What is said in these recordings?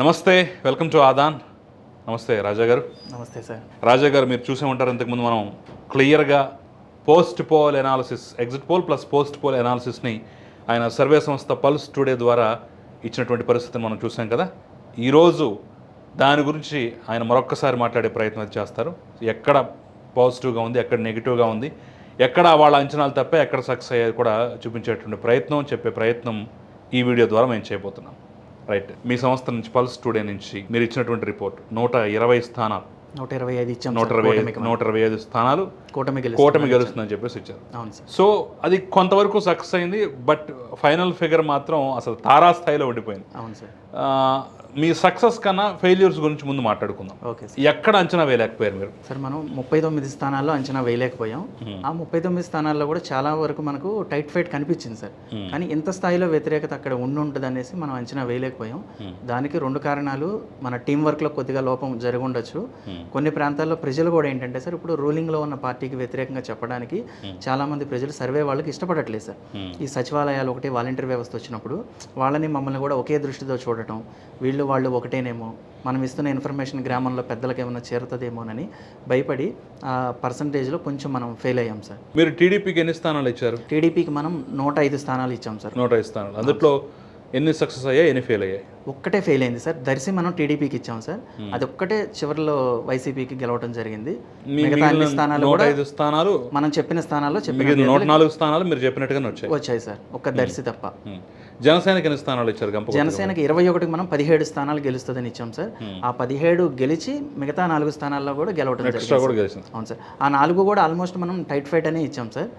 నమస్తే welcome to Aadan. నమస్తే రాజా గారు. నమస్తే సార్. రాజా గారు మీరు చూసే ఉంటారు ఇంతకుముందు మనం క్లియర్గా post poll analysis exit poll plus post poll ఎనాలిసిస్ని ఆయన సర్వే సంస్థ పల్స్ టుడే ద్వారా ఇచ్చినటువంటి పరిస్థితిని మనం చూసాం కదా. ఈరోజు దాని గురించి ఆయన మరొక్కసారి మాట్లాడే ప్రయత్నం చేస్తారు. ఎక్కడ పాజిటివ్గా ఉంది ఎక్కడ నెగిటివ్గా ఉంది ఎక్కడ వాళ్ళ అంచనాలు తప్ప ఎక్కడ సక్సెస్ అయ్యేది కూడా చూపించేటువంటి ప్రయత్నం చెప్పే ప్రయత్నం ఈ వీడియో ద్వారా మేము చేయబోతున్నాం. రైట్ మీ సంస్థ నుంచి పల్స్ టుడే నుంచి మీరు ఇచ్చినటువంటి రిపోర్ట్ నూట ఇరవై స్థానాలు. నూట ఇరవై ఐదు ఇచ్చాం నూట ఇరవై. నూట ఇరవై ఐదు స్థానాలు. కూటమి గెలుస్తుంది. కూటమి గెలుస్తుందని చెప్పేసి ఇచ్చారు. అవును సార్. సో అది కొంతవరకు సక్సెస్ అయింది బట్ ఫైనల్ ఫిగర్ మాత్రం అసలు తారాస్థాయిలో ఉండిపోయింది. అవును సార్. మీ సక్సెస్ కన్నా ఫెయిల్యూర్స్ గురించి ముందు మాట్లాడుకుందాం. Okay sir. ఎక్కడ అంచనా వేయలేకపోయారు మీరు? సార్ మనం ముప్పై తొమ్మిది స్థానాల్లో అంచనా వేయలేకపోయాం. ఆ ముప్పై తొమ్మిది స్థానాల్లో కూడా చాలా వరకు మనకు టైట్ ఫైట్ కనిపించింది సార్. కానీ ఇంత స్థాయిలో వ్యతిరేకత అక్కడ ఉండి ఉంటుంది అనేసి మనం అంచనా వేయలేకపోయాం. దానికి రెండు కారణాలు మన టీం వర్క్లో కొద్దిగా లోపం జరిగి ఉండొచ్చు. కొన్ని ప్రాంతాల్లో ప్రజలు కూడా ఏంటంటే సార్ ఇప్పుడు రూలింగ్లో ఉన్న పార్టీకి వ్యతిరేకంగా చెప్పడానికి చాలా మంది ప్రజలు సర్వే వాళ్ళకి ఇష్టపడట్లేదు సార్. ఈ సచివాలయాలు ఒకటి వాలంటీర్ వ్యవస్థ వచ్చినప్పుడు వాళ్ళని మమ్మల్ని కూడా ఒకే దృష్టితో చూడటం వీళ్ళు వాళ్ళు ఒకటేనేమో. మనం ఇస్తున్న ఇన్ఫర్మేషన్ గ్రామంలో పెద్దలకు ఏమైనా చేరుతుందేమోనని భయపడి ఆ పర్సంటేజ్లో కొంచెం మనం ఫెయిల్ అయ్యాం సార్. మీరు టీడీపీకి ఎన్ని స్థానాలు ఇచ్చారు? టీడీపీకి మనం నూట ఐదు స్థానాలు ఇచ్చాం సార్. నూట ఐదు స్థానాలు. అందులో ఎన్ని సక్సెస్ అయ్యాయి ఎన్ని ఫెయిల్ అయ్యాయి? ఒక్కటే ఫెయిల్ అయింది సార్. దర్శి మనం టీడీపీకి ఇచ్చాం సార్. అది ఒక్కటే చివరిలో వైసీపీకి గెలవడం జరిగింది. మిగతా అన్ని స్థానాలు ఐదు స్థానాలు మనం చెప్పిన స్థానాల్లో చెప్పిన నూట నాలుగు స్థానాలు మీరు చెప్పినట్టుగానే వచ్చాయి. వచ్చాయి సార్. ఒక్క దర్శి తప్ప. జనసేనకి ఎన్ని స్థానాలు ఇచ్చారు గంప జనసేనకి ఇరవై ఒకటికి మనం పదిహేడు స్థానాలు గెలుస్తుందని ఇచ్చాం సార్. ఆ పదిహేడు గెలిచి మిగతా నాలుగు స్థానాల్లో కూడా గెలవడం జరిగింది అవును సార్. ఆ నాలుగు కూడా ఆల్మోస్ట్ మనం టైట్ ఫైట్ అనే ఇచ్చాం సార్.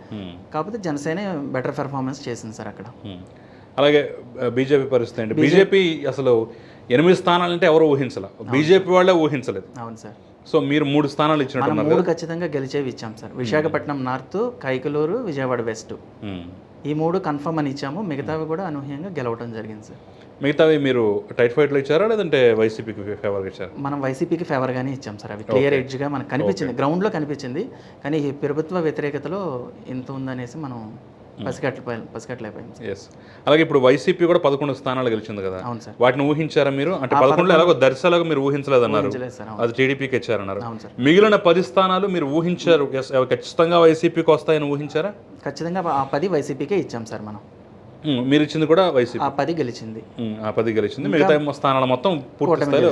కాకపోతే జనసేన బెటర్ పెర్ఫార్మెన్స్ చేసింది సార్ అక్కడ. అలాగే బీజేపీ పరిస్థితి అండి బీజేపీ అసలు ఎనిమిది స్థానాలు అంటే ఎవరు ఊహించలే? బీజేపీ వాళ్ళే ఊహించలేదు. అవును సార్. సో మీరు మూడు స్థానాలు ఇచ్చినట్టు మనం మూడు ఖచ్చితంగా గెలిచేవి ఇచ్చాం sir. Visakhapatnam north Kaikaluru Vijayawada west. ఈ మూడు కన్ఫర్మ్ అని ఇచ్చాము. మిగతావి కూడా అనూహ్యంగా గెలవడం జరిగింది సార్. మిగతావి మీరు టైట్ ఫైట్లో ఇచ్చారా? లేదంటే వైసీపీకి ఫేవర్గా ఇచ్చారా? మనం వైసీపీకి ఫేవర్గానే ఇచ్చాం సార్. అవి క్లియర్ ఎడ్జ్గా మనకు కనిపించింది. గ్రౌండ్లో కనిపించింది. కానీ ఈ ప్రభుత్వ వ్యతిరేకతలో ఇంత ఉందనేసి మనం పసిగట్ల పసిగట్టలేకపోయాం సార్. ఎస్ అలాగే ఇప్పుడు వైసీపీ కూడా పదకొండు స్థానాలు గెలిచింది కదా. అవును సార్. వాటిని ఊహించారా మీరు? అంటే పదకొండులో ఎలాగో దర్శలాగా మీరు ఊహించలేదన్నారు. ఊహించలేదు అవును. అది టీడీపీకి ఇచ్చారన్నారు. అవును సార్. మిగిలిన పది స్థానాలు మీరు ఊహించారు. ఖచ్చితంగా వైసీపీకి వస్తాయని ఊహించారా? ఖచ్చితంగా ఆ పది వైసీపీకే ఇచ్చాం సార్ మనం. ఉమ్, మీరు ఇచ్చింది కూడా వైసీపీ. ఆ పది గెలిచింది. ఉమ్, ఆ పది గెలిచింది. మిగతా స్థానాలు మొత్తం పూర్తి స్థాయిలో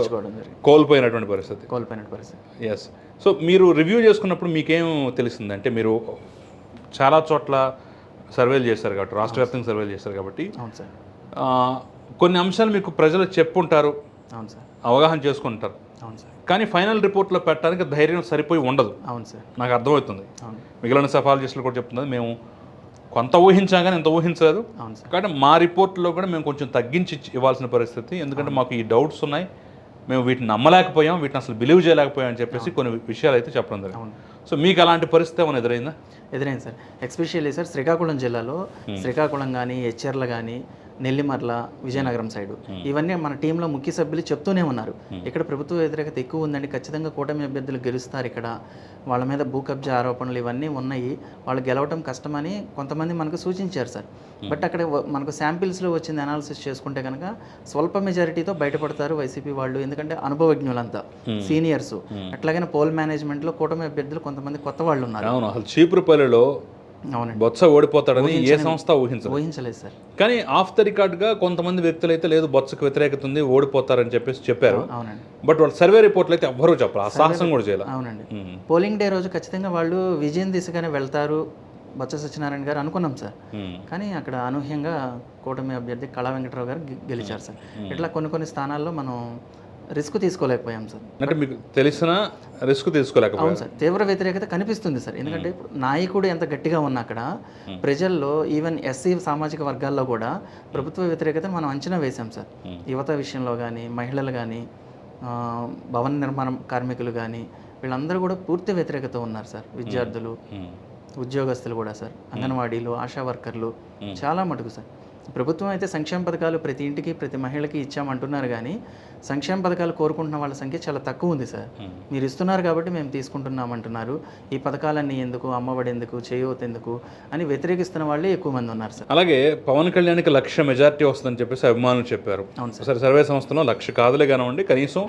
కోల్పోయినటువంటి పరిస్థితి. కోల్పోయిన పరిస్థితి. ఎస్ సో మీరు రివ్యూ చేసుకున్నప్పుడు మీకేం తెలిసింది అంటే మీరు చాలా చోట్ల సర్వేలు చేశారు కాబట్టి రాష్ట్ర వ్యాప్తంగా సర్వేలు చేశారు కాబట్టి అవును సార్. కొన్ని అంశాలు మీకు ప్రజలు చెప్పుంటారు అవును సార్. అవగాహన చేసుకుంటారు. అవును సార్. కానీ ఫైనల్ రిపోర్ట్లో పెట్టడానికి ధైర్యం సరిపోయి ఉండదు. అవును సార్. నాకు అర్థమవుతుంది. మిగిలిన సఫాలజిస్టులు కూడా చెప్తున్నది మేము కొంత ఊహించాం కానీ ఇంత ఊహించలేదు. అవును సార్. కానీ మా రిపోర్ట్లో కూడా మేము కొంచెం తగ్గించి ఇవ్వాల్సిన పరిస్థితి. ఎందుకంటే మాకు ఈ డౌట్స్ ఉన్నాయి. మేము వీటిని నమ్మలేకపోయాం వీటిని అసలు బిలీవ్ చేయలేకపోయాం అని చెప్పేసి కొన్ని విషయాలు అయితే చెప్పడం జరిగింది. అవును. సో మీకు అలాంటి పరిస్థితి ఏమైనా ఎదురైందా? ఎదురైంది సార్. ఎస్పెషల్లీ సార్ శ్రీకాకుళం జిల్లాలో శ్రీకాకుళం కానీ హెచ్ఆర్ల కానీ నెల్లిమర్ల విజయనగరం సైడు ఇవన్నీ మన టీంలో ముఖ్య సభ్యులు చెప్తూనే ఉన్నారు. ఇక్కడ ప్రభుత్వ వ్యతిరేకత ఎక్కువ ఉందండి. ఖచ్చితంగా కూటమి అభ్యర్థులు గెలుస్తారు ఇక్కడ. వాళ్ళ మీద భూ కబ్జా ఆరోపణలు ఇవన్నీ ఉన్నాయి. వాళ్ళు గెలవటం కష్టమని కొంతమంది మనకు సూచించారు సార్. బట్ అక్కడ మనకు శాంపిల్స్లో వచ్చింది అనాలిసిస్ చేసుకుంటే కనుక స్వల్ప మెజారిటీతో బయటపడతారు వైసీపీ వాళ్ళు. ఎందుకంటే అనుభవజ్ఞులంతా సీనియర్స్. అట్లాగనే పోల్ మేనేజ్మెంట్లో కూటమి అభ్యర్థులు కొంతమంది కొత్త వాళ్ళు ఉన్నారు. అవును అసలు చీపురుపల్లిలో అవునండి. బొత్స ఓడిపోతాడని ఏ సంస్థ ఊహించదు ఊహించలేదు సార్. కానీ ఆఫ్ ద రికార్డ్గా కొంతమంది వ్యక్తులు అయితే లేదు బొత్సకు వ్యతిరేకత ఉంది ఓడిపోతారని చెప్పేసి చెప్పారు. అవునండి. బట్ వాళ్ళ సర్వే రిపోర్ట్లు అయితే ఎవ్వరూ చెప్పరు ఆ సాహసం కూడా చేయాలి. అవునండి. పోలింగ్ డే రోజు ఖచ్చితంగా వాళ్ళు విజయం దిశగానే వెళ్తారు బొత్స సత్యనారాయణ గారు అనుకున్నాం సార్. కానీ అక్కడ అనూహ్యంగా కూటమి అభ్యర్థి కళా వెంకటరావు గారు గెలిచారు సార్. ఇట్లా కొన్ని కొన్ని స్థానాల్లో మనం రిస్క్ తీసుకోలేకపోయాం సార్. అంటే మీకు తెలిసిన రిస్క్ తీసుకోలేకపోయారు. అవును సార్ తీవ్ర వ్యతిరేకత కనిపిస్తుంది సార్. ఎందుకంటే ఇప్పుడు నాయకుడు ఎంత గట్టిగా ఉన్నా అక్కడ ప్రజల్లో ఈవెన్ ఎస్సీ సామాజిక వర్గాల్లో కూడా ప్రభుత్వ వ్యతిరేకతను మనం అంచనా వేశాం సార్. యువత విషయంలో కానీ మహిళలు కానీ భవన నిర్మాణ కార్మికులు కానీ వీళ్ళందరూ కూడా పూర్తి వ్యతిరేకత ఉన్నారు సార్. విద్యార్థులు. ఉద్యోగస్తులు కూడా సార్. అంగన్వాడీలు ఆశా వర్కర్లు చాలా మటుకు సార్. ప్రభుత్వం అయితే సంక్షేమ పథకాలు ప్రతి ఇంటికి ప్రతి మహిళకి ఇచ్చామంటున్నారు కానీ సంక్షేమ పథకాలు కోరుకుంటున్న వాళ్ళ సంఖ్య చాలా తక్కువ ఉంది సార్. మీరు ఇస్తున్నారు కాబట్టి మేము తీసుకుంటున్నాం అంటున్నారు ఈ పథకాలన్నీ ఎందుకు అమ్మఒడి ఎందుకు చేయవద్దు ఎందుకు అని వ్యతిరేకిస్తున్న వాళ్ళే ఎక్కువ మంది ఉన్నారు సార్. అలాగే పవన్ కళ్యాణ్కి లక్ష మెజారిటీ వస్తుందని చెప్పేసి అభిమానులు చెప్పారు. అవును సరే. సర్వే సంస్థలో లక్ష కాదులే కానివ్వండి కనీసం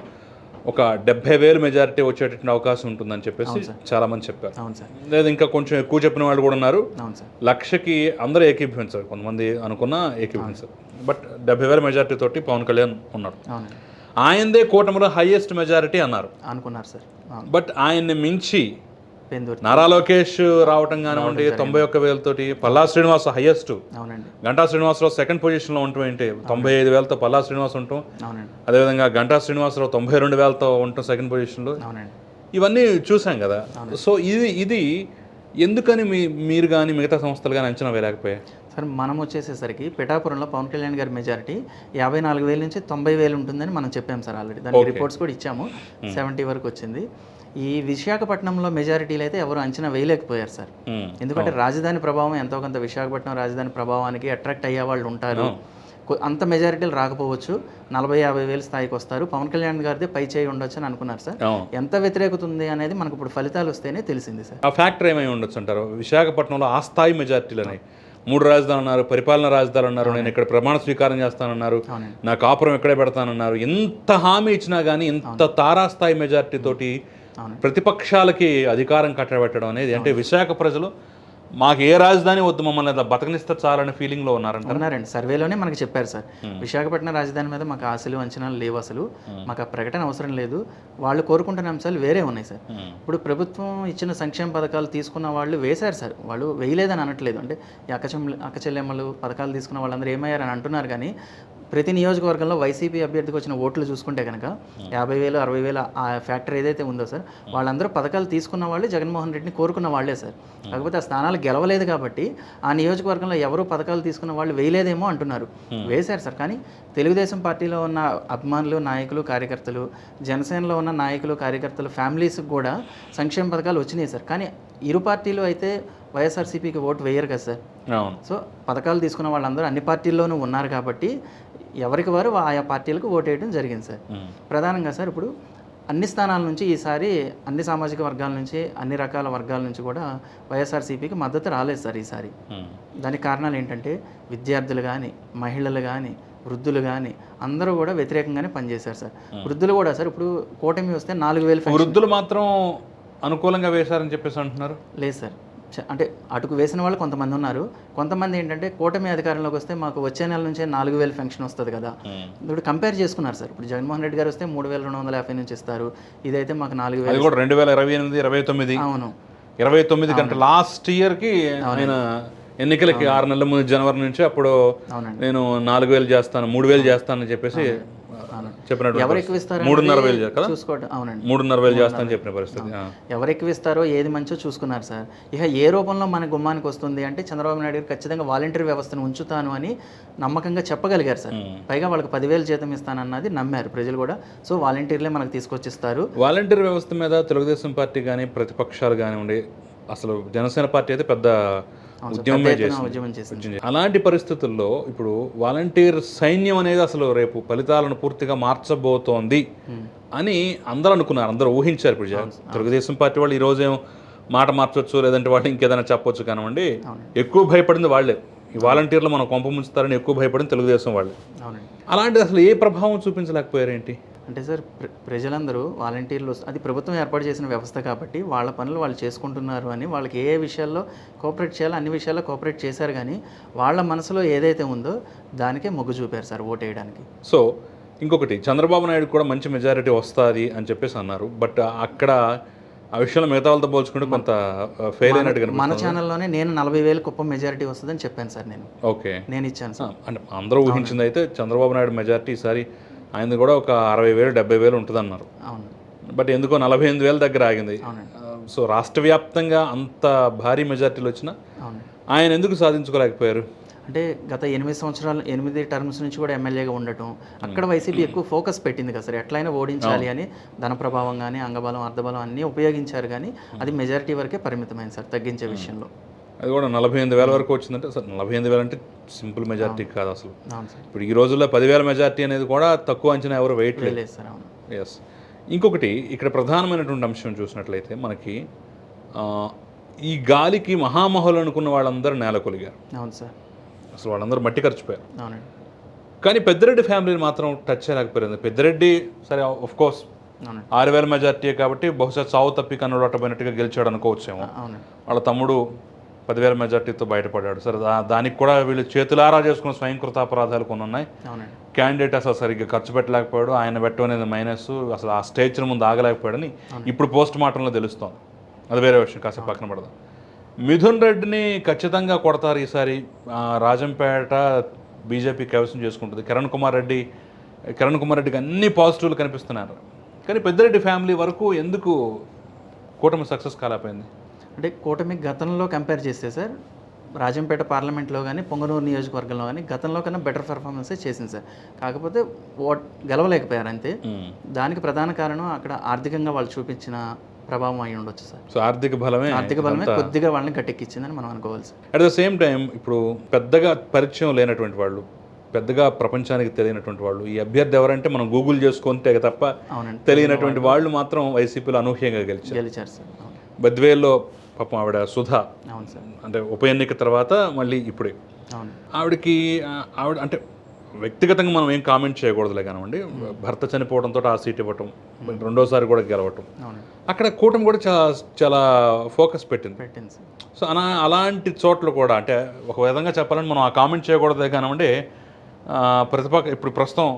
ఒక డెబ్బై వేలు మెజారిటీ వచ్చేటటువంటి అవకాశం ఉంటుందని చెప్పేసి చాలా మంది చెప్పారు. లేదా ఇంకా కొంచెం ఎక్కువ చెప్పిన వాళ్ళు కూడా ఉన్నారు. లక్షకి అందరూ ఏకీభవించారు. కొంతమంది అనుకున్నా ఏకీభవించారు. బట్ డెబ్బై వేల మెజారిటీ తోటి పవన్ కళ్యాణ్ ఉన్నారు అవునండి ఆయనదే కూటమిలో హైయెస్ట్ మెజారిటీ అన్నారు. అనుకున్నారు సార్. బట్ ఆయన్ని మించి నారా లోకేష్ రావటం కానివ్వండి తొంభై ఒక్క వేలతోటి పల్లా శ్రీనివాస్ హైయెస్ట్ అవునండి. గంటా శ్రీనివాసరావు సెకండ్ పొజిషన్లో ఉండటం ఏంటి? తొంభై ఐదు వేలతో పల్లా శ్రీనివాస్ అవునండి. అదేవిధంగా గంటా శ్రీనివాసరావు తొంభై రెండు వేలతో ఉండటం సెకండ్ పొజిషన్లో అవునండి. ఇవన్నీ చూసాం కదా. సో ఇది ఇది ఎందుకని మీ మీరు కానీ మిగతా సంస్థలు కానీ అంచనా వేయలేకపోయాయి? సార్ మనం వచ్చేసేసరికి పిఠాపురంలో పవన్ కళ్యాణ్ గారి మెజారిటీ యాభై నాలుగు వేల నుంచి తొంభై వేలు ఉంటుందని మనం చెప్పాం సార్ ఆల్రెడీ. దానికి రిపోర్ట్స్ కూడా ఇచ్చాము. సెవెంటీ వరకు వచ్చింది. ఈ విశాఖపట్నంలో మెజారిటీలు అయితే ఎవరు అంచనా వేయలేకపోయారు సార్. ఎందుకంటే రాజధాని ప్రభావం ఎంతో కొంత విశాఖపట్నం రాజధాని ప్రభావానికి అట్రాక్ట్ అయ్యే వాళ్ళు ఉంటారు. అంత మెజారిటీలు రాకపోవచ్చు. నలభై యాభై వేల స్థాయికి వస్తారు. పవన్ కళ్యాణ్ గారిదే పై చేయి ఉండొచ్చు అని అనుకున్నారు సార్. ఎంత వ్యతిరేకత ఉంది అనేది మనకు ఇప్పుడు ఫలితాలు వస్తేనే తెలిసింది సార్. ఆ ఫ్యాక్టర్ ఏమై ఉండొచ్చు అంటారు? విశాఖపట్నంలో ఆ స్థాయి మెజార్టీలు ఉన్నాయి మూడు రాజధానులు అన్నారు పరిపాలన రాజధానులు అన్నారు నేను ఇక్కడ ప్రమాణ స్వీకారం చేస్తానన్నారు నా కాపురం ఇక్కడే పెడతానన్నారు. ఎంత హామీ ఇచ్చినా కానీ ఇంత తారాస్థాయి మెజార్టీ తోటి. ప్రతిపక్షాలకి అధికారం కట్టబెట్టడం అనేది అంటే విశాఖ ప్రజలు మాకు ఏ రాజధాని వద్దు మమ్మల్ని అట్లా బతకనిస్తే చాలనే ఫీలింగ్లో ఉన్నారంట ఉన్నారండి. సర్వేలోనే మనకి చెప్పారు సార్. విశాఖపట్నం రాజధాని మీద మాకు ఆశలు అంచనాలు లేవు అసలు. మాకు ఆ ప్రకటన అవసరం లేదు. వాళ్ళు కోరుకుంటున్న అంశాలు వేరే ఉన్నాయి సార్. ఇప్పుడు ప్రభుత్వం ఇచ్చిన సంక్షేమ పథకాలు తీసుకున్న వాళ్ళు వేశారు సార్. వాళ్ళు వేయలేదని అనట్లేదు. అంటే ఈ అక్కచెమ్మ అక్కచెల్లెమ్మలు పథకాలు తీసుకున్న వాళ్ళందరూ ఏమయ్యారని అంటున్నారు కానీ ప్రతి నియోజకవర్గంలో వైసీపీ అభ్యర్థికి వచ్చిన ఓట్లు చూసుకుంటే కనుక యాభై వేలు అరవై వేలు ఆ ఫ్యాక్టర్ ఏదైతే ఉందో సార్ వాళ్ళందరూ పథకాలు తీసుకున్న వాళ్ళే జగన్మోహన్ రెడ్డిని కోరుకున్న వాళ్ళే సార్. కాకపోతే ఆ స్థానాలు గెలవలేదు కాబట్టి ఆ నియోజకవర్గంలో ఎవరు పథకాలు తీసుకున్న వాళ్ళు వేయలేదేమో అంటున్నారు. వేశారు సార్. కానీ తెలుగుదేశం పార్టీలో ఉన్న అభిమానులు నాయకులు కార్యకర్తలు జనసేనలో ఉన్న నాయకులు కార్యకర్తలు ఫ్యామిలీస్కి కూడా సంక్షేమ పథకాలు వచ్చినాయి సార్. కానీ ఇరు పార్టీలు అయితే వైఎస్ఆర్సీపీకి ఓటు వేయరు కదా సార్. సో పథకాలు తీసుకున్న వాళ్ళందరూ అన్ని పార్టీల్లోనూ ఉన్నారు కాబట్టి ఎవరికి వారు ఆయా పార్టీలకు ఓటు వేయడం జరిగింది సార్. ప్రధానంగా సార్ ఇప్పుడు అన్ని స్థానాల నుంచి ఈసారి అన్ని సామాజిక వర్గాల నుంచి అన్ని రకాల వర్గాల నుంచి కూడా వైఎస్ఆర్సీపీకి మద్దతు రాలేదు సార్ ఈసారి. దానికి కారణాలు ఏంటంటే విద్యార్థులు కానీ మహిళలు కానీ వృద్ధులు కానీ అందరూ కూడా వ్యతిరేకంగానే పనిచేశారు సార్. వృద్ధులు కూడా సార్ ఇప్పుడు కూటమి వస్తే నాలుగు వేలు వృద్ధులు మాత్రం అనుకూలంగా వేశారని చెప్పేసి అంటున్నారు? లేదు సార్. అంటే అటుకు వేసిన వాళ్ళు కొంతమంది ఉన్నారు. కొంతమంది ఏంటంటే కూటమి అధికారంలోకి వస్తే మాకు వచ్చే నెల నుంచే నాలుగు వేలు ఫెన్షన్ వస్తుంది కదా. ఇప్పుడు కంపేర్ చేసుకున్నారు సార్. ఇప్పుడు జగన్మోహన్ రెడ్డి గారు వస్తే మూడు వేల రెండు వందల యాభై నుంచి ఇస్తారు. ఇదైతే మాకు నాలుగు వేలు కూడా రెండు వేల ఇరవై ఎనిమిది ఇరవై తొమ్మిది. అవును. ఇరవై తొమ్మిది కంటే లాస్ట్ ఇయర్కి ఆయన ఎన్నికలకి ఆరు నెలల ముందు జనవరి నుంచి అప్పుడు అవునండి. నేను నాలుగు వేలు చేస్తాను మూడు వేలు చేస్తానని చెప్పేసి చెప్పినట్టు ఎవరు ఎక్కువ ఇస్తారో మూడున్నర వేలు కదా? చూసుకోవడం అవునండి. మూడున్నర వేలు చేస్తానని చెప్పిన పరిస్థితి. ఎవరు ఎక్కువ ఇస్తారో ఏది మంచో చూసుకున్నారు సార్. ఇక ఏ రూపంలో మన గుమ్మానికి వస్తుంది అంటే చంద్రబాబు నాయుడు గారు ఖచ్చితంగా వాలంటీర్ వ్యవస్థను ఉంచుతాను అని నమ్మకంగా చెప్పగలిగారు సార్. పైగా వాళ్ళకి పదివేలు జీతం ఇస్తానన్నది నమ్మారు ప్రజలు కూడా. సో వాలంటీర్లే మనకు తీసుకొచ్చిస్తారు. వాలంటీర్ వ్యవస్థ మీద తెలుగుదేశం పార్టీ కానీ ప్రతిపక్షాలు కానివ్వండి అసలు జనసేన పార్టీ అయితే పెద్ద ఉద్యమమే చేసింది ఉద్యమం చేసింది. అలాంటి పరిస్థితుల్లో ఇప్పుడు వాలంటీర్ సైన్యం అనేది అసలు రేపు ఫలితాలను పూర్తిగా మార్చబోతోంది. అని అందరూ అనుకున్నారు అందరూ ఊహించారు ఇప్పుడు. తెలుగుదేశం పార్టీ వాళ్ళు ఈ రోజేం మాట మార్చొచ్చు లేదంటే వాళ్ళు ఇంకేదైనా చెప్పొచ్చు కానివ్వండి. ఎక్కువ భయపడింది వాళ్ళే ఈ వాలంటీర్లు మనం కొంప ముంచుతారని ఎక్కువ భయపడింది తెలుగుదేశం వాళ్ళే. అవునండి. అలాంటిది అసలు ఏ ప్రభావం చూపించలేకపోయారేంటి అంటే సార్ ప్ర- ప్రజలందరూ వాలంటీర్లు అది ప్రభుత్వం ఏర్పాటు చేసిన వ్యవస్థ కాబట్టి వాళ్ళ పనులు వాళ్ళు చేసుకుంటున్నారు అని వాళ్ళకి ఏ ఏ విషయాల్లో కోఆపరేట్ చేయాలో అన్ని విషయాల్లో కోఆపరేట్ చేశారు కానీ వాళ్ళ మనసులో ఏదైతే ఉందో దానికే మొగ్గు చూపారు సార్ ఓటు వేయడానికి. సో ఇంకొకటి చంద్రబాబు నాయుడు కూడా మంచి మెజారిటీ వస్తుంది అని చెప్పేసి అన్నారు. బట్ అక్కడ ఆ విషయంలో మిగతా వాళ్ళతో పోల్చుకుంటే కొంత ఫెయిల్ అయినట్టు మన ఛానల్లోనే నేను నలభై వేలు కుప్పం మెజారిటీ వస్తుందని చెప్పాను సార్ నేను. ఓకే. నేను ఇచ్చాను సార్. అంటే అందరూ ఊహించింది అయితే చంద్రబాబు నాయుడు మెజారిటీ ఈసారి ఆయనది కూడా ఒక అరవై వేలు డెబ్బై వేలు ఉంటుంది అన్నారు అవును. బట్ ఎందుకో నలభై ఎనిమిది వేల దగ్గర ఆగింది. సో రాష్ట్ర వ్యాప్తంగా అంత భారీ మెజార్టీలు వచ్చినా ఆయన ఎందుకు సాధించుకోలేకపోయారు? అంటే గత ఎనిమిది సంవత్సరాలు ఎనిమిది టర్మ్స్ నుంచి కూడా ఎమ్మెల్యేగా ఉండటం అక్కడ వైసీపీ ఎక్కువ ఫోకస్ పెట్టింది కదా సార్. ఎట్లయినా ఓడించాలి అని ధన ప్రభావం కానీ అంగబలం అర్ధబలం అన్నీ ఉపయోగించారు కానీ అది మెజారిటీ వరకే పరిమితమైంది సార్ తగ్గించే విషయంలో. అది కూడా నలభై ఎనిమిది వేల వరకు వచ్చిందంటే అసలు నలభై ఎనిమిది వేలు అంటే సింపుల్ మెజారిటీ కాదు అసలు. అవును సార్. ఇప్పుడు ఈ రోజుల్లో పదివేల మెజారిటీ అనేది కూడా తక్కువ అంచనా ఎవరు వేయట్లేదు. లేదు సార్ అవును. ఎస్ ఇంకొకటి ఇక్కడ ప్రధానమైనటువంటి అంశం చూసినట్లయితే మనకి ఈ గాలికి మహామహులు అనుకున్న వాళ్ళందరూ నేలకొలిగారు. అవును సార్. అసలు వాళ్ళందరూ మట్టి ఖర్చిపోయారు కానీ పెద్దిరెడ్డి ఫ్యామిలీని మాత్రం టచ్ చేయలేకపోయింది పెద్దిరెడ్డి సరే ఆఫ్ కోర్స్ ఆరు వేల మెజార్టీ కాబట్టి బహుశా చావు తప్పి కన్నుడట్టబోయినట్టుగా గెలిచాడు అనుకోవచ్చేమో. వాళ్ళ తమ్ముడు పదివేల మెజార్టీతో బయటపడ్డాడు. సరే దానికి కూడా వీళ్ళు చేతులారా చేసుకున్న స్వయంకృత అపరాధాలు కొన్ని ఉన్నాయి. క్యాండిడేట్ అసలు సరిగ్గా ఖర్చు పెట్టలేకపోయాడు. ఆయన పెట్టడం అనేది మైనస్ అసలు ఆ స్టేజ్ ముందు ఆగలేకపోయాడని ఇప్పుడు పోస్ట్ మార్టంలో తెలుస్తోంది. అది వేరే విషయం కాసేపు పక్కన పడదాం. మిథున్ రెడ్డిని ఖచ్చితంగా కొడతారు ఈసారి. రాజంపేట బీజేపీ కైవసం చేసుకుంటుంది. కిరణ్ కుమార్ రెడ్డి కిరణ్ కుమార్ రెడ్డికి అన్ని పాజిటివ్లు కనిపిస్తున్నారు. కానీ పెద్దిరెడ్డి ఫ్యామిలీ వరకు ఎందుకు కూటమి సక్సెస్ కాలేకపోయింది? అంటే కూటమి గతంలో కంపేర్ చేస్తే సార్ రాజంపేట పార్లమెంట్లో కానీ పొంగనూరు నియోజకవర్గంలో కానీ గతంలో కన్నా బెటర్ పెర్ఫార్మెన్సే చేసింది సార్. కాకపోతే ఓట్ గెలవలేకపోయారు అంతే. దానికి ప్రధాన కారణం అక్కడ ఆర్థికంగా వాళ్ళు చూపించిన ప్రభావం అయి ఉండొచ్చు సార్. సో ఆర్థిక బలమే ఆర్థిక బలమే కొద్దిగా వాళ్ళని గట్టెక్కించిందని మనం అనుకోవాలి sir. At the same time ఇప్పుడు పెద్దగా పరిచయం లేనటువంటి వాళ్ళు పెద్దగా ప్రపంచానికి తెలియనటువంటి వాళ్ళు ఈ అభ్యర్థి ఎవరంటే మనం గూగుల్ చేసుకుంటే తప్ప అవునండి. తెలియనటువంటి వాళ్ళు మాత్రం వైసీపీలో అనూహ్యంగా గెలిచారు. గెలిచారు సార్. బద్వేల్లో పాపం ఆవిడ సుధా. అవును సార్. అంటే ఉప ఎన్నిక తర్వాత మళ్ళీ ఇప్పుడే. అవును. ఆవిడకి ఆవిడ అంటే వ్యక్తిగతంగా మనం ఏం కామెంట్ చేయకూడదులే కానివ్వండి భర్త చనిపోవడంతో ఆ సీట్ ఇవ్వటం రెండోసారి కూడా గెలవటం. అక్కడ కూటమి కూడా చాలా చాలా ఫోకస్ పెట్టింది. సో అలా అలాంటి చోట్ల కూడా అంటే ఒక విధంగా చెప్పాలంటే మనం ఆ కామెంట్ చేయకూడదే కానివ్వండి ప్రతిపక్ష ఇప్పుడు ప్రస్తుతం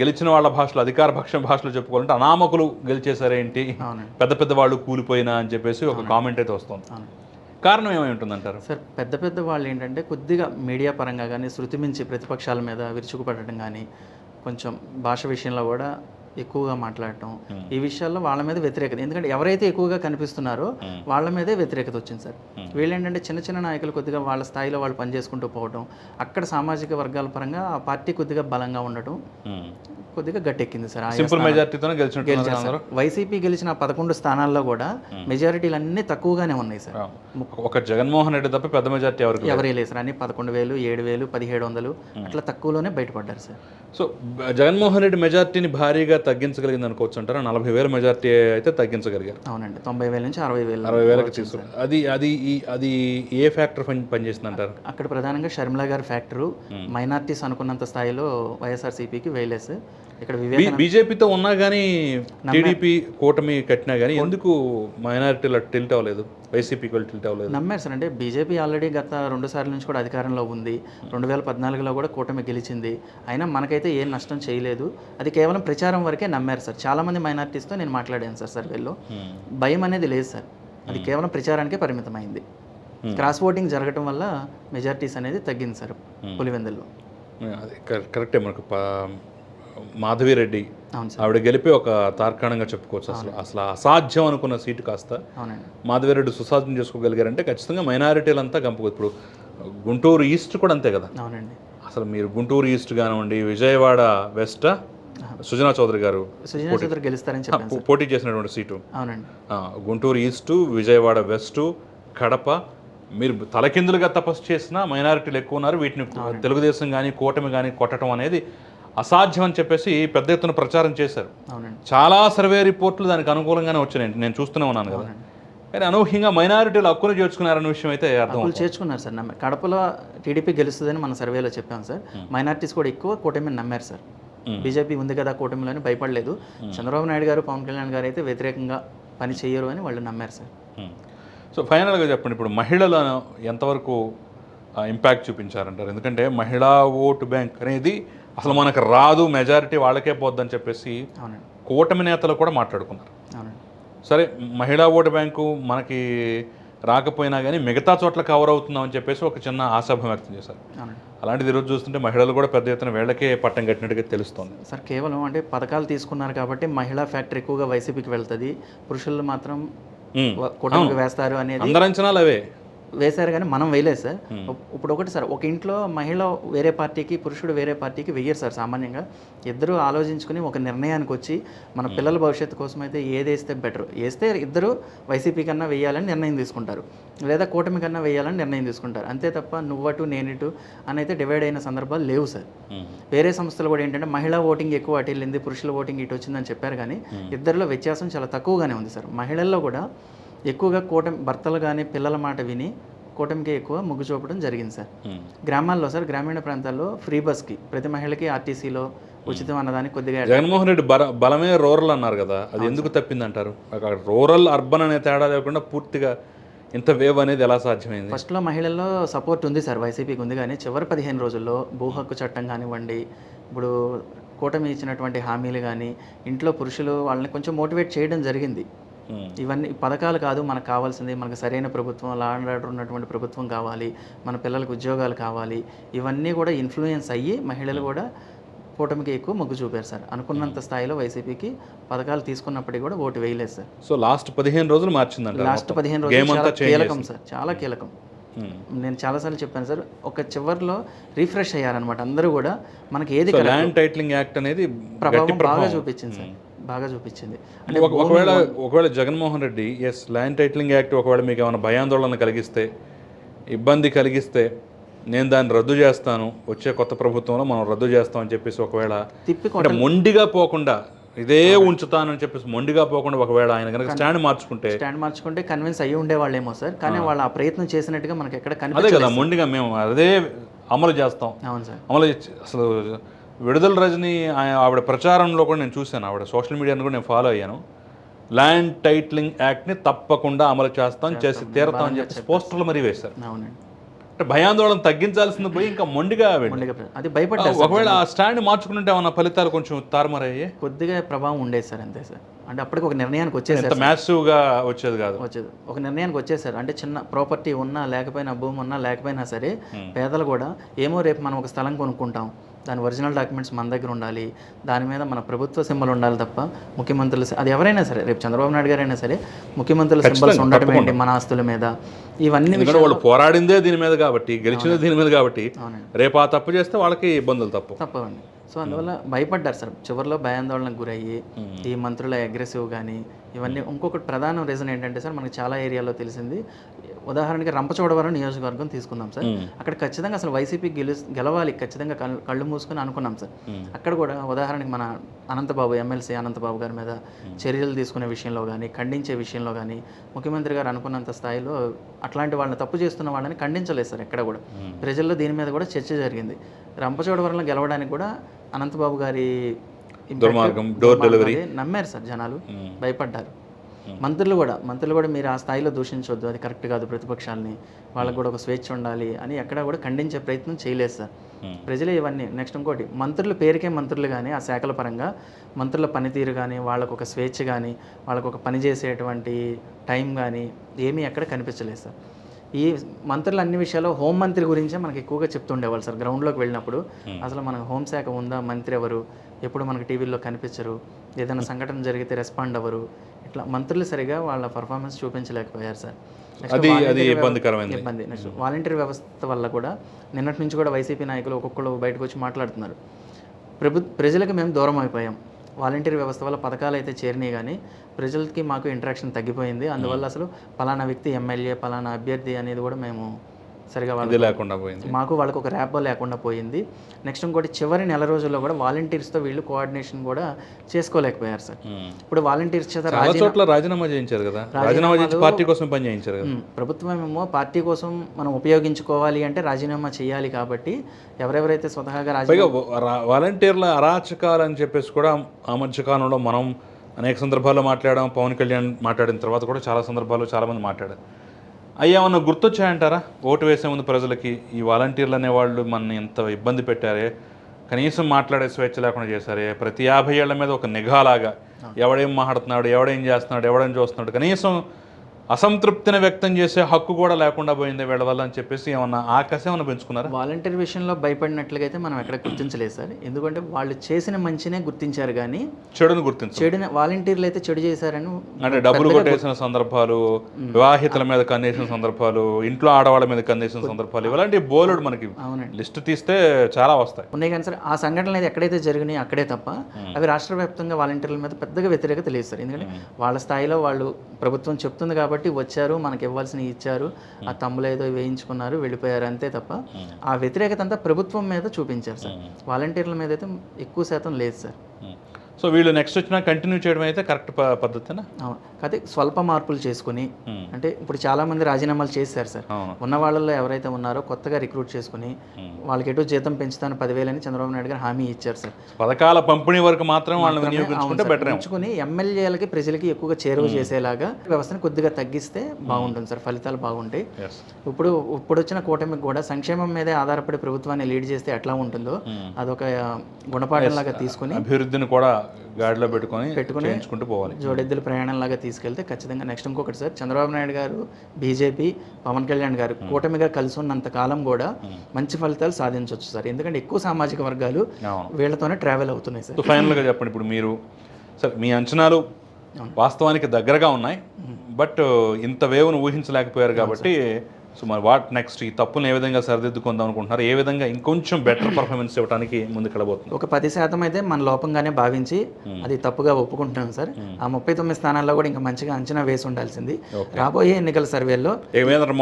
గెలిచిన వాళ్ళ భాషలో అధికార పక్షం భాషలో చెప్పుకోవాలంటే అనామకులు గెలిచేసారేంటి అవునండి. పెద్ద పెద్ద వాళ్ళు కూలిపోయినా అని చెప్పేసి ఒక కామెంట్ అయితే వస్తుంది. కారణం ఏమై ఉంటుందంటారు? సార్ పెద్ద పెద్ద వాళ్ళు ఏంటంటే కొద్దిగా మీడియా పరంగా కానీ శృతి మించి ప్రతిపక్షాల మీద విరుచుకుపడటం కానీ కొంచెం భాష విషయంలో కూడా ఎక్కువగా మాట్లాడటం ఈ విషయాల్లో వాళ్ళ మీద వ్యతిరేకత. ఎందుకంటే ఎవరైతే ఎక్కువగా కనిపిస్తున్నారో వాళ్ళ మీదే వ్యతిరేకత వచ్చింది సార్. వీళ్ళు ఏంటంటే చిన్న చిన్న నాయకులు కొద్దిగా వాళ్ళ స్థాయిలో వాళ్ళు పనిచేసుకుంటూ పోవడం అక్కడ సామాజిక వర్గాల పరంగా ఆ పార్టీ కొద్దిగా బలంగా ఉండటం కొద్దిగా గట్టెక్కింది సార్ సింపుల్ మెజార్టీతోనే సార్. వైసీపీ గెలిచిన పదకొండు స్థానాల్లో కూడా మెజారిటీలు అన్నీ తక్కువగానే ఉన్నాయి సార్. ఒక జగన్మోహన్ రెడ్డి తప్ప పెద్ద మెజార్టీ ఎవరికి. ఎవరే లేదు సార్ అన్ని పదకొండు వేలు ఏడు వేలు పదిహేడు వందలు అట్లా తక్కువలోనే బయటపడ్డారు సార్. సో జగన్మోహన్ రెడ్డి మెజార్టీని భారీగా తగ్గించగలిగింది అనుకోవచ్చు అంటారా నలభై వేల మెజార్టీ అయితే తగ్గించగలిగారు. అవునండి తొంభై వేల నుంచి అరవై వేలు అరవై వేలకు తీసుకు అది అది ఈ- అది ఏ ఫ్యాక్టర్ పని పనిచేస్తుంది అంటారు అక్కడ ప్రధానంగా షర్మిల గారి ఫ్యాక్టరు మైనార్టీస్ అనుకున్నంత స్థాయిలో వైఎస్ఆర్సీపీకి వేయలేదు ఇక్కడ బీజేపీతో ఉన్నా కానీ టీడీపీ కూటమి కట్టినా కానీ ఎందుకు మైనారిటీలో టిల్ట్ అవ్వలేదు? వైసీపీకి వెళ్ళి టిల్ట్ అవ్వలేదు. నమ్మారు సార్. అంటే బీజేపీ ఆల్రెడీ గత రెండు సార్ల నుంచి కూడా అధికారంలో ఉంది. రెండు వేల పద్నాలుగులో కూడా కూటమి గెలిచింది. అయినా మనకైతే ఏం నష్టం చేయలేదు. అది కేవలం ప్రచారం వరకే నమ్మారు సార్. చాలామంది మైనార్టీస్తో నేను మాట్లాడాను సార్ సర్వేలో. భయం అనేది లేదు సార్. అది కేవలం ప్రచారానికే పరిమితమైంది. క్రాస్ ఓటింగ్ జరగటం వల్ల మెజార్టీస్ అనేది తగ్గింది సార్ పులివెందుల్లో. కరెక్టే. మనకు మాధవిరెడ్డి ఆవిడ గెలిపి ఒక తార్కాణంగా చెప్పుకోవచ్చు అసలు. అసలు అసాధ్యం అనుకున్న సీటు కాస్త మాధవిరెడ్డి సుసాధ్యం చేసుకోగలిగారంటే ఖచ్చితంగా మైనారిటీలంతా గంపకు. ఇప్పుడు గుంటూరు ఈస్ట్ కూడా అంతే కదా. అవునండి. అసలు మీరు గుంటూరు ఈస్ట్ కానివ్వండి విజయవాడ వెస్ట్ సుజనా చౌదరి గారు సుజనా చౌదరి గెలుస్తారని పోటీ చేసినటువంటి సీటు. అవునండి. గుంటూరు ఈస్టు విజయవాడ వెస్టు కడప మీరు తలకిందులుగా తపస్సు చేసిన మైనారిటీలు ఎక్కువ ఉన్నారు వీటిని తెలుగుదేశం కానీ కూటమి కానీ కొట్టడం అనేది అసాధ్యం అని చెప్పేసి పెద్ద ఎత్తున ప్రచారం చేశారు. అవునండి. చాలా సర్వే రిపోర్ట్లు దానికి అనుకూలంగానే వచ్చినాయి నేను చూస్తూనే ఉన్నాను కదా. కానీ అనూహ్యంగా మైనారిటీలు హక్కును చేర్చుకున్నారన్న విషయం అయితే అర్థం చేర్చుకున్నారు సార్. నమ్మారు కడపలో టీడీపీ గెలుస్తుందని మన సర్వేలో చెప్పాం సార్. మైనార్టీస్ కూడా ఎక్కువ కూటమిని నమ్మారు సార్. బీజేపీ ఉంది కదా కూటమిలోని భయపడలేదు. చంద్రబాబు నాయుడు గారు పవన్ కళ్యాణ్ గారు అయితే వ్యతిరేకంగా పని చేయరు అని వాళ్ళు నమ్మారు సార్. సో ఫైనల్గా చెప్పండి. ఇప్పుడు మహిళలను ఎంతవరకు ఇంపాక్ట్ చూపించారంటారు? ఎందుకంటే మహిళా ఓటు బ్యాంక్ అనేది అసలు మనకు రాదు మెజారిటీ వాళ్ళకే పోద్దని చెప్పేసి కూటమి నేతలు కూడా మాట్లాడుకున్నారు. సరే మహిళా ఓటు బ్యాంకు మనకి రాకపోయినా కానీ మిగతా చోట్ల కవర్ అవుతుందామని చెప్పేసి ఒక చిన్న ఆశాభం వ్యక్తం చేశారు. అలాంటిది ఈరోజు చూస్తుంటే మహిళలు కూడా పెద్ద ఎత్తున వేళ్ళకే పట్టం కట్టినట్టుగా తెలుస్తోంది. సార్ కేవలం అంటే పథకాలు తీసుకున్నారు కాబట్టి మహిళా ఫ్యాక్టరీ ఎక్కువగా వైసీపీకి వెళ్తుంది పురుషులు మాత్రం వేస్తారు అనేది అందరి అంచనాలు అవే. వేశారు కానీ మనం వేయలేదు సార్. ఇప్పుడు ఒకటి సార్ ఒక ఇంట్లో మహిళ వేరే పార్టీకి పురుషుడు వేరే పార్టీకి వెయ్యరు సార్ సామాన్యంగా. ఇద్దరు ఆలోచించుకుని ఒక నిర్ణయానికి వచ్చి మన పిల్లల భవిష్యత్తు కోసం అయితే ఏది వేస్తే బెటర్? వేస్తే ఇద్దరు వైసీపీ కన్నా వేయాలని నిర్ణయం తీసుకుంటారు. లేదా కూటమి కన్నా వేయాలని నిర్ణయం తీసుకుంటారు. అంతే తప్ప నువ్వటు నేనిటు అని అయితే డివైడ్ అయిన సందర్భాలు లేవు సార్. వేరే సంస్థలు కూడా ఏంటంటే మహిళా ఓటింగ్ ఎక్కువ అటు వెళ్ళింది పురుషుల ఓటింగ్ ఇటు వచ్చిందని చెప్పారు కానీ ఇద్దరిలో వ్యత్యాసం చాలా తక్కువగానే ఉంది సార్. మహిళల్లో కూడా ఎక్కువగా కూటమి భర్తలు కానీ పిల్లల మాట విని కూటమికి ఎక్కువ మొగ్గు చూపడం జరిగింది సార్. గ్రామాల్లో సార్ గ్రామీణ ప్రాంతాల్లో ఫ్రీ బస్కి ప్రతి మహిళకి ఆర్టీసీలో ఉచితం అన్నదానికి కొద్దిగా జగన్మోహన్ రెడ్డి బల బలమే రూరల్ అన్నారు కదా అది ఎందుకు తప్పిందంటారు? రూరల్ అర్బన్ అనే తేడా లేకుండా పూర్తిగా ఇంత వేవ్ అనేది ఎలా సాధ్యమైంది? ఫస్ట్లో మహిళల్లో సపోర్ట్ ఉంది సార్ వైసీపీకి ఉంది కానీ చివరి పదిహేను రోజుల్లో భూ హక్కు చట్టం కానివ్వండి ఇప్పుడు కూటమి ఇచ్చినటువంటి హామీలు కానీ ఇంట్లో పురుషులు వాళ్ళని కొంచెం మోటివేట్ చేయడం జరిగింది. ఇవన్నీ పథకాలు కాదు మనకు కావాల్సింది మనకు సరైన ప్రభుత్వం లా అండ్ ఆర్డర్ ఉన్నటువంటి ప్రభుత్వం కావాలి మన పిల్లలకు ఉద్యోగాలు కావాలి ఇవన్నీ కూడా ఇన్ఫ్లుయెన్స్ అయ్యి మహిళలు కూడా కూటమికి ఎక్కువ మొగ్గు చూపారు సార్. అనుకున్నంత స్థాయిలో వైసీపీకి పథకాలు తీసుకున్నప్పటికీ కూడా ఓటు వేయలేదు సార్. సో లాస్ట్ పదిహేను రోజులు మార్చిందంట లాస్ట్ పదిహేను రోజులు చాలా కీలకం సార్ చాలా కీలకం. నేను చాలాసార్లు చెప్పాను సార్ ఒక చివర్లో రిఫ్రెష్ అయ్యారనమాట అందరూ కూడా మనకి ఏది ల్యాండ్ టైటిలింగ్ యాక్ట్ అనేది ప్రభావం బాగా చూపించింది సార్. బాగా చూపించింది. అంటే ఒక- ఒకవేళ ఒకవేళ Jaganmohan Reddy yes land titling act ఒకవేళ మీకు ఏమైనా భయాందోళన కలిగిస్తే ఇబ్బంది కలిగిస్తే నేను దాన్ని రద్దు చేస్తాను వచ్చే కొత్త ప్రభుత్వంలో మనం రద్దు చేస్తాం అని చెప్పేసి ఒకవేళ అంటే మొండిగా పోకుండా ఇదే ఉంచుతానని చెప్పేసి మొండిగా పోకుండా ఒకవేళ ఆయన కనుక స్టాండ్ మార్చుకుంటే స్టాండ్ మార్చుకుంటే కన్విన్స్ అయ్యి ఉండేవాళ్ళేమో సార్. కానీ వాళ్ళు ఆ ప్రయత్నం చేసినట్టుగా మనకి ఎక్కడ అదే కనిపించలేదు. కదా మొండిగా మేము అదే అమలు చేస్తాం. అవును సార్. అమలు అసలు విడుదల రజని ఆవిడ ప్రచారంలో కూడా నేను చూశాను. ఆవిడ సోషల్ మీడియాను కూడా నేను ఫాలో అయ్యాను. ల్యాండ్ టైటిలింగ్ యాక్ట్ని తప్పకుండా అమలు చేస్తాం చేసి తీరతాం అని చెప్పి పోస్టర్లు మరీ వేశారు. అంటే భయాందోళన తగ్గించాల్సింది పోయి ఇంకా మొండిగా అది భయపడ్డారు. ఒకవేళ ఆ స్టాండ్ మార్చుకుంటే ఏమన్నా ఫలితాలు కొంచెం తారుమారయ్యాయి? కొద్దిగా ప్రభావం ఉండేది సార్ అంతే సార్. అంటే అప్పటికి ఒక నిర్ణయానికి వచ్చేసారు మ్యాసివ్గా వచ్చేది కాదు. వచ్చేది. ఒక నిర్ణయానికి వచ్చేసారు. అంటే చిన్న ప్రాపర్టీ ఉన్నా లేకపోయినా భూమి ఉన్నా లేకపోయినా సరే పేదలు కూడా ఏమో రేపు మనం ఒక స్థలం కొనుక్కుంటాం. దాని ఒరిజినల్ డాక్యుమెంట్స్ మన దగ్గర ఉండాలి. దాని మీద మన ప్రభుత్వ సింబల్ ఉండాలి తప్ప ముఖ్యమంత్రులు అది ఎవరైనా సరే రేపు చంద్రబాబు నాయుడు గారైనా సరే ముఖ్యమంత్రుల సింబల్స్ ఉండటం ఏంటి మన ఆస్తుల మీద? ఇవన్నీ వాళ్ళు పోరాడిందే దీని మీద కాబట్టి గెలిచిందే దీని మీద కాబట్టి. రేపు ఆ తప్పు చేస్తే వాళ్ళకి ఇబ్బందులు తప్పు. తప్పవండి. సో అందువల్ల భయపడ్డారు సార్. చివరిలో భయాందోళనకు గురయ్యి ఈ మంత్రుల అగ్రెసివ్ కానీ ఇవన్నీ ఇంకొకటి ప్రధాన రీజన్ ఏంటంటే సార్ మనకి చాలా ఏరియాలో తెలిసింది. ఉదాహరణకి రంపచోడవరం నియోజకవర్గం తీసుకుందాం సార్. అక్కడ ఖచ్చితంగా అసలు వైసీపీ గెలు గెలవాలి ఖచ్చితంగా కళ్ళు కళ్ళు మూసుకొని అనుకున్నాం సార్. అక్కడ కూడా ఉదాహరణకి మన అనంతబాబు ఎమ్మెల్సీ అనంతబాబు గారి మీద చర్యలు తీసుకునే విషయంలో కానీ ఖండించే విషయంలో కానీ ముఖ్యమంత్రి గారు అనుకున్నంత స్థాయిలో అట్లాంటి వాళ్ళని తప్పు చేస్తున్న వాళ్ళని ఖండించలేదు సార్ ఎక్కడ కూడా. ప్రజల్లో దీని మీద కూడా చర్చ జరిగింది. రంపచోడవరంలో గెలవడానికి కూడా అనంతబాబు గారి దుర్మార్గం, దుర్మార్గం అది నమ్మారు సార్ జనాలు భయపడ్డారు. మంత్రులు కూడా మంత్రులు కూడా మీరు ఆ స్థాయిలో దూషించవద్దు అది కరెక్ట్ కాదు ప్రతిపక్షాలని వాళ్ళకు కూడా ఒక స్వేచ్ఛ ఉండాలి అని ఎక్కడ కూడా ఖండించే ప్రయత్నం చేయలేదు సార్. ప్రజలే ఇవన్నీ నెక్స్ట్ ఇంకోటి మంత్రులు పేరుకే మంత్రులు కానీ ఆ శాఖల పరంగా మంత్రుల పనితీరు కానీ వాళ్ళకు ఒక స్వేచ్ఛ కానీ వాళ్ళకు ఒక పని చేసేటువంటి టైం కానీ ఏమీ ఎక్కడ కనిపించలేదు సార్. ఈ మంత్రులు అన్ని విషయాల్లో హోంమంత్రి గురించే మనకి ఎక్కువగా చెప్తుండేవాళ్ళు సార్ గ్రౌండ్లోకి వెళ్ళినప్పుడు. అసలు మనకు హోంశాఖ ఉందా? మంత్రి ఎవరు? ఎప్పుడు మనకి టీవీల్లో కనిపించరు? ఏదైనా సంఘటన జరిగితే రెస్పాండ్ అవ్వరు? ఇట్లా మంత్రులు సరిగా వాళ్ళ పర్ఫార్మెన్స్ చూపించలేకపోయారు సార్. అది అది ఇబ్బందికరమైంది. ఇబ్బంది. నెక్స్ట్ వాలంటీర్ వ్యవస్థ వల్ల కూడా నిన్నటి నుంచి కూడా వైసీపీ నాయకులు ఒక్కొక్కరు బయటకు వచ్చి మాట్లాడుతున్నారు. ప్రభు ప్రజలకు మేము దూరం అయిపోయాం. వాలంటీర్ వ్యవస్థ వల్ల పథకాలు అయితే చేరినాయి కానీ ప్రజలకి మాకు ఇంటరాక్షన్ తగ్గిపోయింది. అందువల్ల అసలు పలానా వ్యక్తి ఎమ్మెల్యే పలానా అభ్యర్థి అనేది కూడా మేము సరిగా వాళ్ళ లేకుండా పోయింది. మాకు వాళ్ళకు ఒక ర్యాపో లేకుండా పోయింది. నెక్స్ట్ ఇంకోటి చివరి నెల రోజుల్లో కూడా వాలంటీర్స్తో వీళ్ళు కోఆర్డినేషన్ కూడా చేసుకోలేకపోయారు సార్. ఇప్పుడు వాలంటీర్స్ చేత చోట్ల రాజీనామా చేయించారు కదా. రాజీనామా చేయించి పార్టీ కోసం పని చేయించారు కదా. ప్రభుత్వం ఏమో పార్టీ కోసం మనం ఉపయోగించుకోవాలి అంటే రాజీనామా చేయాలి కాబట్టి ఎవరెవరైతే స్వతహాగా రాజీ పైగా రా- వాలంటీర్ల అరాచకాలు అని చెప్పేసి కూడా ఆ మధ్య కాలంలో మనం అనేక సందర్భాల్లో మాట్లాడాం. పవన్ కళ్యాణ్ మాట్లాడిన తర్వాత కూడా చాలా సందర్భాల్లో చాలామంది మాట్లాడారు. అవి ఏమన్నా గుర్తొచ్చాయంటారా? ఓటు వేసే ముందు ప్రజలకి ఈ వాలంటీర్లు అనేవాళ్ళు మన ఎంత ఇబ్బంది పెట్టారే కనీసం మాట్లాడే స్వేచ్ఛ లేకుండా చేశారే ప్రతి యాభై ఏళ్ళ మీద ఒక నిఘాలాగా ఎవడేం మాట్లాడుతున్నాడు ఎవడేం చేస్తున్నాడు ఎవడేం చూస్తున్నాడు కనీసం అసంతృప్తిని వ్యక్తం చేసే హక్కు కూడా లేకుండా పోయింది వీళ్ళ వల్ల అని చెప్పేసి ఏమన్నా ఆకాశం ఏమన్నా పెంచుకున్నారా? వాలంటీర్ విషయంలో భయపడినట్లుగా అయితే మనం ఎక్కడ గుర్తించలేదు సార్. ఎందుకంటే వాళ్ళు చేసిన మంచినే గుర్తించారు కానీ చెడును గుర్తించు చెడుని వాలంటీర్లు అయితే చెడు చేశారని అంటే డబ్బులు కొట్టేసిన సందర్భాలు వివాహితుల మీద కన్నేసిన సందర్భాలు ఇంట్లో ఆడవాళ్ళ మీద కన్నేసిన సందర్భాలు ఇలాంటి బోలెడు మనకి అవునండి. లిస్ట్ తీస్తే చాలా వస్తాయి. ఉన్నాయి కానీ సార్ ఆ సంఘటనలు అయితే ఎక్కడైతే జరిగినాయి అక్కడే తప్ప అవి రాష్ట్ర వ్యాప్తంగా వాలంటీర్ల మీద పెద్దగా వ్యతిరేకత లేదు సార్. ఎందుకంటే వాళ్ళ స్థాయిలో వాళ్ళు ప్రభుత్వం చెప్తుంది కాబట్టి వచ్చారు మనకి ఇవ్వాల్సినవి ఇచ్చారు. ఆ తమ్ములు ఏదో వేయించుకున్నారు వెళ్ళిపోయారు అంతే తప్ప ఆ వ్యతిరేకత అంతా ప్రభుత్వం మీద చూపించారు సార్. వాలంటీర్ల మీద అయితే ఎక్కువ శాతం లేదు సార్. సో వీళ్ళు నెక్స్ట్ వచ్చినా కంటిన్యూ చేయడం అయితే కరెక్ట్ పద్ధతినా? అవును. కాకపోతే స్వల్ప మార్పులు చేసుకుని. అంటే ఇప్పుడు చాలా మంది రాజీనామాలు చేశారు సార్. ఉన్న వాళ్ళలో ఎవరైతే ఉన్నారో కొత్తగా రిక్రూట్ చేసుకుని వాళ్ళకి ఎటు జీతం పెంచుతాను పదివేలని చంద్రబాబు నాయుడు గారు హామీ ఇచ్చారు సార్. పథకాల పంపిణీ వరకు మాత్రం వాళ్ళని బెటర్ ఉంచుకుని ఎమ్మెల్యేలకి ప్రజలకి ఎక్కువగా చేరువ చేసేలాగా వ్యవస్థను కొద్దిగా తగ్గిస్తే బాగుంటుంది సార్ ఫలితాలు బాగుంటాయి. ఇప్పుడు ఇప్పుడు వచ్చిన కూటమికి కూడా సంక్షేమం మీదే ఆధారపడి ప్రభుత్వాన్ని లీడ్ చేస్తే ఎట్లా ఉంటుందో అదొక గుణపాఠంలాగా తీసుకుని అభివృద్ధిని కూడా గాడిలో పెట్టుకొని చేయించుకుంటూ పోవాలి. జోడెద్దుల ప్రయాణంలాగా తీసుకెళ్తే ఖచ్చితంగా నెక్స్ట్ ఇంకొకటి సార్ చంద్రబాబు నాయుడు గారు బీజేపీ పవన్ కళ్యాణ్ గారు కూటమిగా కలిసి ఉన్నంత కాలం కూడా మంచి ఫలితాలు సాధించవచ్చు సార్. ఎందుకంటే ఎక్కువ సామాజిక వర్గాలు వీళ్ళతోనే ట్రావెల్ అవుతున్నాయి సార్. ఫైనల్గా చెప్పండి ఇప్పుడు మీరు సరే మీ అంచనాలు వాస్తవానికి దగ్గరగా ఉన్నాయి బట్ ఇంత వేవ్ను ఊహించలేకపోయారు కాబట్టి సో మరి వాట్ నెక్స్ట్? ఈ తప్పును ఏ విధంగా సరిదిద్దుకుందాం అనుకుంటున్నారు? ఏ విధంగా ఇంకొంచెం బెటర్ పర్ఫార్మెన్స్ ఇవ్వడానికి ముందుకెళ్ళబోతుంది ఒక పది శాతం అయితే మన లోపంగానే భావించి అది తప్పుగా ఒప్పుకుంటున్నాం సార్. ఆ ముప్పై తొమ్మిది స్థానాల్లో కూడా ఇంకా మంచిగా అంచనా వేసి ఉండాల్సింది. రాబోయే ఎన్నికల సర్వేల్లో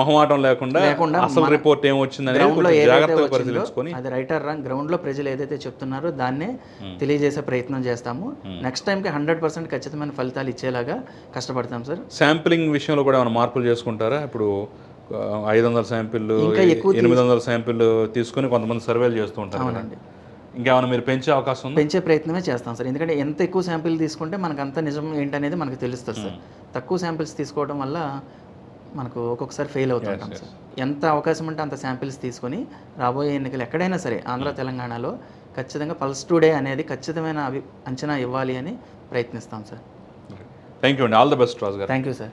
మొహమాటం లేకుండా లేకుండా అసలు రిపోర్ట్ ఏమొచ్చింది అది రైటర్ రాంగ్ గ్రౌండ్లో ప్రజలు ఏదైతే చెప్తున్నారో దాన్నే తెలియజేసే ప్రయత్నం చేస్తాము. నెక్స్ట్ టైంకి హండ్రెడ్ పర్సెంట్ ఖచ్చితమైన ఫలితాలు ఇచ్చేలాగా కష్టపడతాం సార్. శాంపిలింగ్ విషయంలో కూడా ఏమైనా మార్పులు చేసుకుంటారా? ఇప్పుడు ఐదు వందల శాంపిల్ ఎనిమిది వందల శాంపిల్ తీసుకొని కొంతమంది సర్వేలు చేస్తూ ఉంటారు. అవునండి. ఇంకేమైనా మీరు పెంచే అవకాశం ఉందా? పెంచే ప్రయత్నమే చేస్తాం సార్. ఎందుకంటే ఎంత ఎక్కువ శాంపిల్ తీసుకుంటే మనకు అంత నిజం ఏంటనేది మనకు తెలుస్తుంది సార్. తక్కువ శాంపిల్స్ తీసుకోవడం వల్ల మనకు ఒక్కొక్కసారి ఫెయిల్ అవుతుంటాం సార్. ఎంత అవకాశం ఉంటే అంత శాంపిల్స్ తీసుకొని రాబోయే ఎన్నికలు ఎక్కడైనా సరే ఆంధ్ర తెలంగాణలో ఖచ్చితంగా పల్స్ టుడే అనేది ఖచ్చితమైన అభి అంచనా ఇవ్వాలి అని ప్రయత్నిస్తాం సార్. థ్యాంక్ యూ అండి. ఆల్ ద బెస్ట్ రాజు గారు థ్యాంక్ యూ సార్